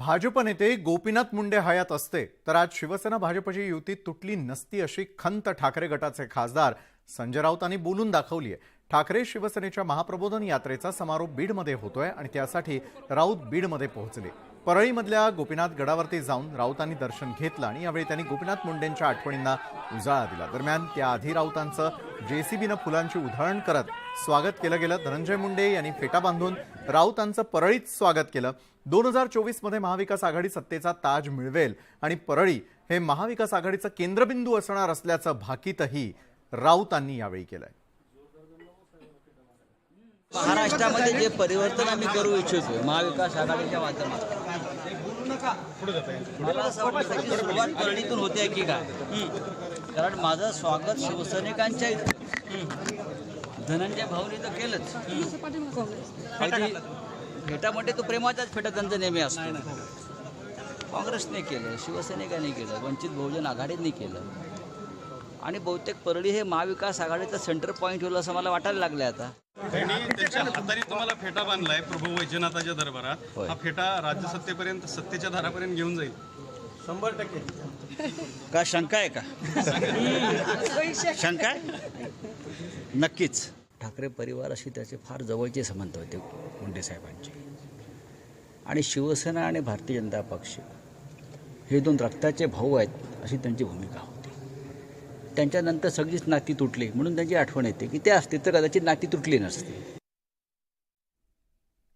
भाजप नेते गोपीनाथ मुंडे हयात असते तर आज शिवसेना भाजपची युती तुटली नसती अशी खंत ठाकरे गटाचे खासदार संजय राऊतांनी बोलून दाखवली आहे ठाकरे शिवसेनेच्या महाप्रबोधन यात्रेचा समारोप बीडमध्ये होतोय आणि त्यासाठी राऊत बीडमध्ये पोहोचले. परळीमधल्या गोपीनाथ गडावरती जाऊन राऊतांनी दर्शन घेतलं आणि यावेळी त्यांनी गोपीनाथ मुंडेंच्या आठवणींना उजाळा दिला. दरम्यान त्याआधी राऊतांचं जेसीबीनं फुलांची उधळण करत स्वागत केलं गेलं. धनंजय मुंडे यांनी फेटा बांधून राऊतांचं परळीत स्वागत केलं. दोन हजार चोवीसमध्ये महाविकास आघाडी सत्तेचा ताज मिळवेल आणि परळी हे महाविकास आघाडीचं केंद्रबिंदू असणार असल्याचं भाकीतही राऊतांनी यावेळी केलंय. महाराष्ट्रामध्ये जे परिवर्तन आम्ही करू इच्छितो महाविकास आघाडीच्या माध्यमातून मला असं वाटतं की सुरुवात होते की काय? कारण माझं स्वागत शिवसैनिकांच्या इथं. धनंजय भाऊने तर केलंच. फेटामध्ये म्हणजे तो प्रेमाचाच फेटा त्यांचा नेहमी असतो. काँग्रेसने केलं शिवसैनिकांनी केलं वंचित बहुजन आघाडीने केलं. आणि बहुतेक परळी हे महाविकास आघाडीचं सेंटर पॉईंट होईल असं मला वाटायला लागलं आता. त्यांनी त्यांच्या हाताने तुम्हाला फेटा बांधलाय प्रभू वैजनाथाच्या दरबारात. हा फेटा राज्यसत्तेपर्यंत सत्तेच्या दारापर्यंत घेऊन जाईल. का शंका आहे का? शंका आहे? नक्कीच. ठाकरे परिवाराशी त्याचे फार जवळचे संबंध होते मुंडे साहेबांचे. आणि शिवसेना आणि भारतीय जनता पक्ष हे दोन रक्ताचे भाऊ आहेत अशी त्यांची भूमिका होती. त्यांच्यानंतर सगळीच नाती तुटली म्हणून त्यांची आठवण येते. की ते असते तर कदाचित नाती तुटली नसते.